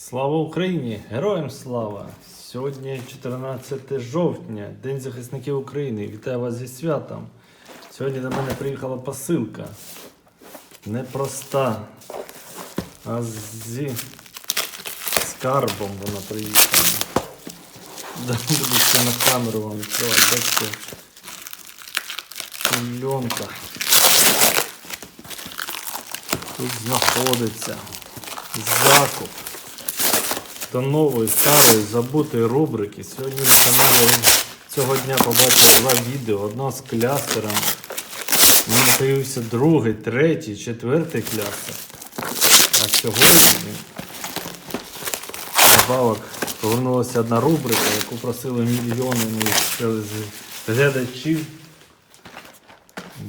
Слава Україні! Героям слава! Сьогодні 14 жовтня, День захисників України. Вітаю вас зі святом. Сьогодні до мене приїхала посилка. Непроста, а зі скарбом вона приїхала. Ще на камеру вам відкривати. Бачите, пленка. Тут знаходиться закуп до нової старої забутої рубрики. Сьогодні на каналі цього дня побачите два відео. Одно з клястером. У мене появився другий, третій, четвертий клястер. А сьогодні добавок повернулася одна рубрика, яку просили мільйони моїх глядачів,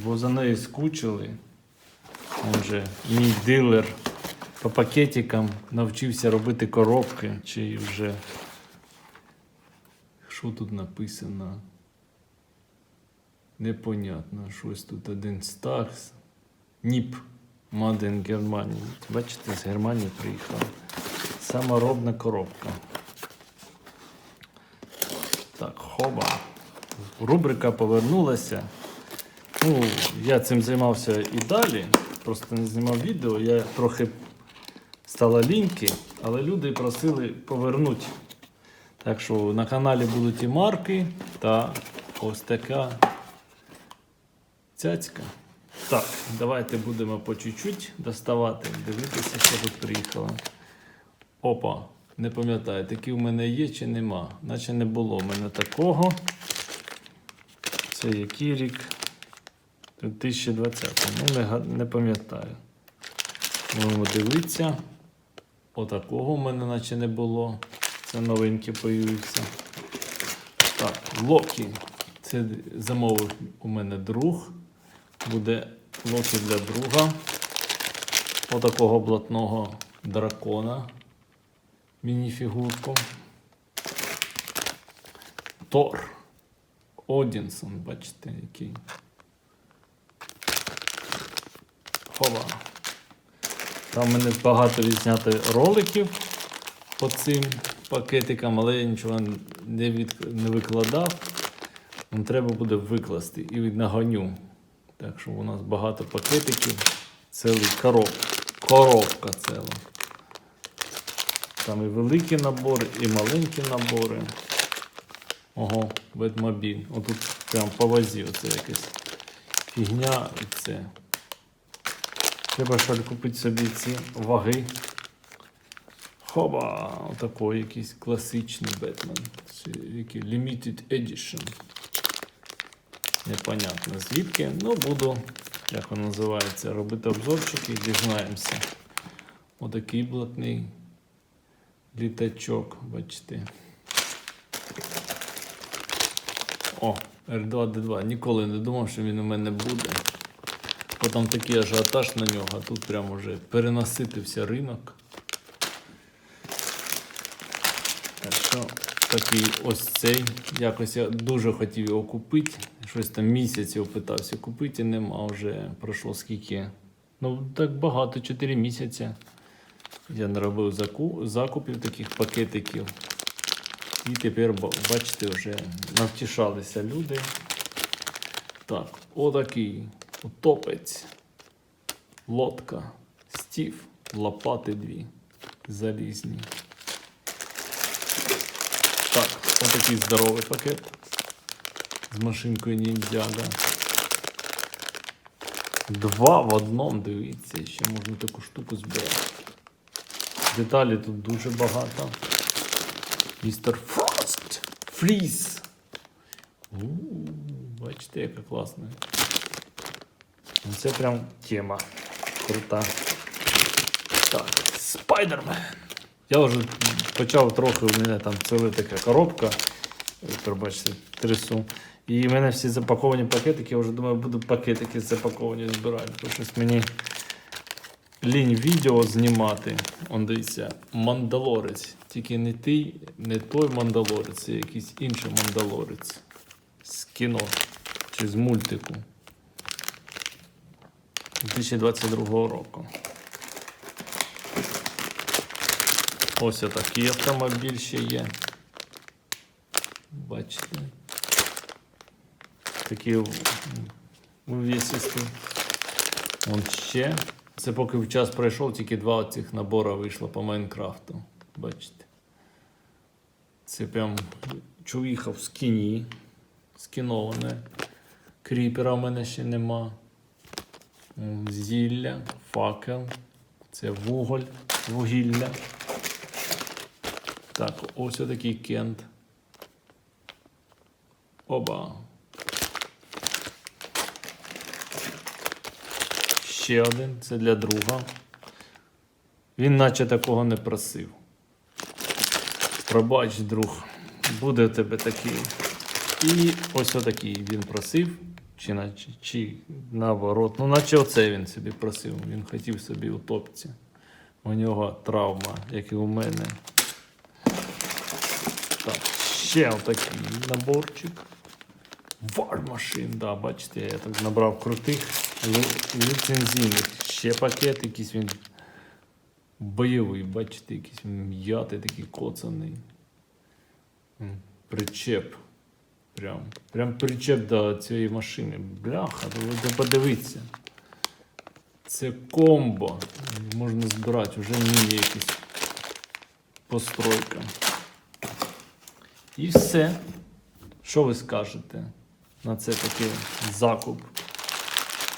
бо за нею скучили. Он же мій дилер по пакетикам навчився робити коробки, чи вже. Що тут написано? Непонятно. Щось тут один стакс. Ніп. Маден Германії. Бачите, з Германії приїхала. Саморобна коробка. Так, хоба. Рубрика повернулася. Ну, я цим займався і далі. Просто не знімав відео. Я трохи стала ліньки, але люди просили повернути. Так що на каналі будуть і марки та ось така цяцька. Так, давайте будемо по чуть-чуть доставати, дивитися, що тут приїхало. Опа, не пам'ятаю, такі в мене є чи нема. Наче не було в мене такого. Це який рік? 2020. Ну, не, не пам'ятаю. Будемо дивитися. Отакого в мене наче не було. Це новинки появився. Так, Локі. Це замовив у мене друг. Буде Локі для друга. Отакого блатного дракона. Мініфігурку. Тор. Одінсон, бачите, який. Хова. Там в мене багато відзнято роликів по цим пакетикам, але я нічого не, від, не викладав. Нам треба буде викласти і нагоню. Так що у нас багато пакетиків. Цілий короб, коробка ціла. Там і великі набори, і маленькі набори. Ого, Бетмобіль. Отут прям по вазі оце якась фігня і це. Треба що купити собі ці ваги. Хоба! Отакий якийсь класичний Бетмен. Який Limited Edition. Непонятно звідки. Ну, буду, як воно називається, робити обзорчики і дізнаємося. Отакий блатний літачок, бачите. О, R2D2. Ніколи не думав, що він у мене буде. Бо там такий ажіотаж на нього, а тут прямо вже перенаситився ринок. Так що такий ось цей. Якось я дуже хотів його купити. Щось там місяць його питався купити, нема вже пройшло скільки. Ну, так багато, 4 місяці. Я не робив заку- закупів таких пакетиків. І тепер, бачите, вже навтішалися люди. Так, отакий утопець, лодка, стів, лопати дві залізні. Так, отакий здоровий пакет з машинкою ніндзяга. Два в одному, дивіться, ще можна таку штуку збирати. Деталі тут дуже багато. Містер Фрост. Фріз. Бачите, яка класна. Ну, Це прям тема крута. Так, Спайдермен. Я вже почав трохи, у мене там ціла така коробка. Пробачте, трясу. І в мене всі запаковані пакетики, я вже думаю, буду пакетики запаковані збирати. Бо щось мені лінь відео знімати. Он дивіться, мандалорець. Тільки не той, не той мандалорець, це якийсь інший мандалорець. З кіно чи з мультику. 2022 року. Ось отакий автомобіль ще є. Бачите. Такий м, увесистий. Вон ще. Це поки в час пройшов, тільки два цих набора вийшло по Майнкрафту. Бачите. Це прям чувіха в скіні. Скіноване. Кріпера в мене ще нема. Зілля, факел. Це вуголь, вугілля. Так, ось такий кент. Оба. Ще один, це для друга. Він наче такого не просив. Пробач, друг, буде в тебе такий. І ось отакий він просив, чи, наче, чи наоборот. Ну, наче оце він собі просив. Він хотів собі утопці. У нього травма, як і у мене. Так, ще отакий наборчик. Вармашин, да, бачите, я так набрав крутих ліцензійних. Ще пакет, якийсь він бойовий, бачите, якийсь м'ятий такий коцаний. Причеп. Прям, прям причеп до цієї машини. Бляха, ви подивіться. Це комбо. Можна збирати, вже міні якісь постройка. І все. Що ви скажете на це такий закуп?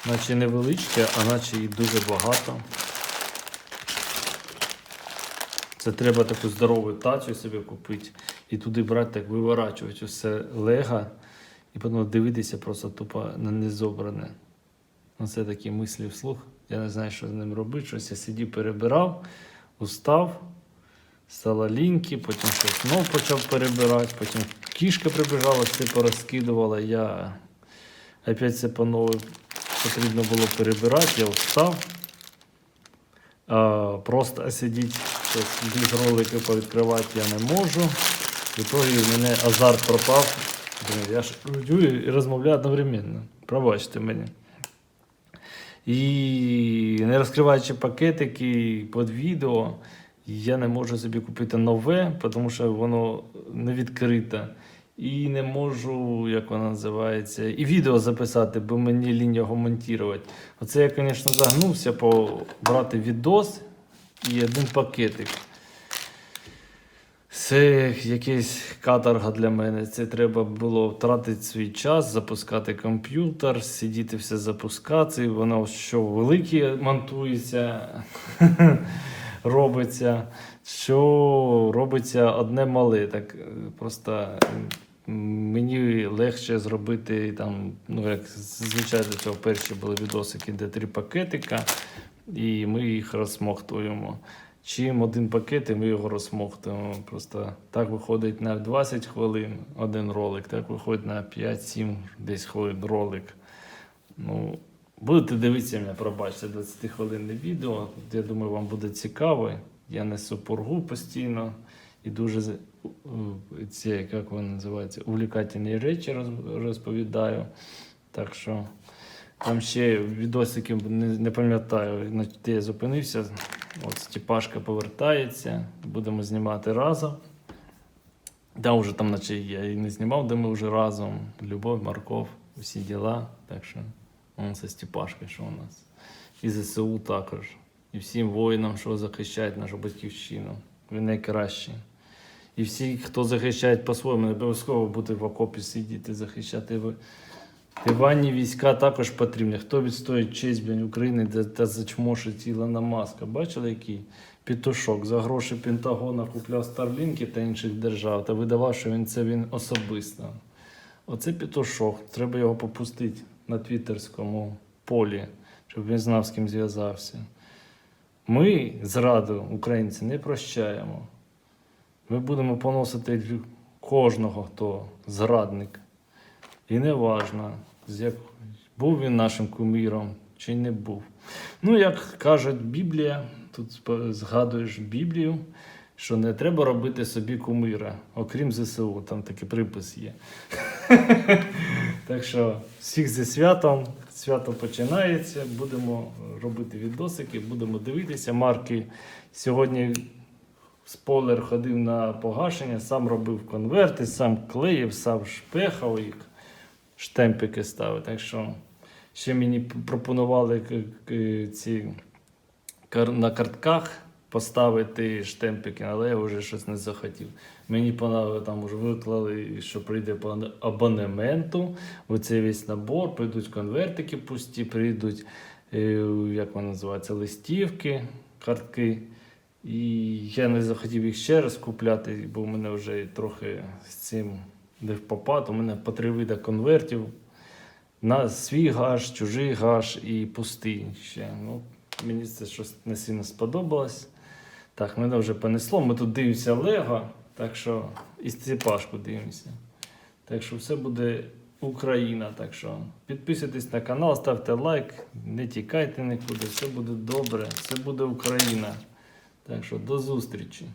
Наче невеличке, а наче і дуже багато. Це треба таку здорову тацю собі купити і туди брати, так виворачувати усе лего і потім дивитися просто тупо на незобране. Оце такі мислі вслух. Я не знаю, що з ним робити. Щось я сидів, перебирав, устав, стало ліньки, потім щось знов почав перебирати, потім кішка прибіжала, все порозкидувала. Я опять це по нове потрібно було перебирати, я встав. Просто сидіти, без роликів повідкривати я не можу. В итоге в мене азарт пропав. Блін, я ж і розмовляю одновременно. Пробачте мені. І не розкриваючи пакетики під відео, я не можу собі купити нове, тому що воно не відкрите. І не можу, як воно називається, і відео записати, бо мені його монтувати. Оце я, звісно, загнувся побрати відос і один пакетик. Це якийсь каторга для мене. Це треба було втратити свій час, запускати комп'ютер, сидіти все запускати. Воно що велике монтується, робиться, що робиться одне мале. Так е, просто мені легше зробити там, ну як звичайно, цього перші були відосики, де три пакетика, і ми їх розсмоктуємо. Чим один пакет, і ми його розсмоктуємо. Просто так виходить на 20 хвилин один ролик, так виходить на 5-7 десь хвилин ролик. Ну, будете дивитися мене, пробачте, 20 хвилинне відео. Я думаю, вам буде цікаво. Я несу пургу постійно і дуже у- ці, як вони називаються, увлікательні речі розповідаю. Так що там ще відосики не, не пам'ятаю, де я зупинився. От Степашка повертається, будемо знімати разом. Да, вже там, наче я і не знімав, де ми вже разом. Любов, Марков, усі діла. Так що он це Степашка, що у нас. І ЗСУ також. І всім воїнам, що захищають нашу батьківщину. Ви найкращі. І всі, хто захищає по-своєму, не обов'язково бути в окопі сидіти, захищати. Диванні війська також потрібні. Хто відстоїть честь блін, України та, та зачмошить Ілона Маска? Бачили, який пітушок за гроші Пентагона купляв Старлінки та інших держав та видавав, що він це він особисто. Оце пітушок. Треба його попустити на твіттерському полі, щоб він знав, з ким зв'язався. Ми зраду українці не прощаємо. Ми будемо поносити кожного, хто зрадник. І не важно, як... був він нашим куміром чи не був. Ну, як каже Біблія, тут згадуєш Біблію, що не треба робити собі кумира, окрім ЗСУ, там такий припис є. Так що всіх зі святом, свято починається, будемо робити відосики, будемо дивитися. Марки сьогодні спойлер ходив на погашення, сам робив конверти, сам клеїв, сам шпехав їх, штемпики ставив. Так що ще мені пропонували ці на картках поставити штемпики, але я вже щось не захотів. Мені там вже виклали, що прийде по абонементу. Оцей весь набор, прийдуть конвертики пусті, прийдуть, е, як вони називаються, листівки, картки. І я не захотів їх ще раз купляти, бо в мене вже трохи з цим не впопад. У мене по три види конвертів. На свій гаш, чужий гаш і пустий ще. Ну, мені це щось не сильно сподобалось. Так, мене вже понесло. Ми тут дивимося Лего, так що і Степашку дивимося. Так що все буде Україна. Так що підписуйтесь на канал, ставте лайк, не тікайте нікуди, все буде добре, все буде Україна. Так що до зустрічі.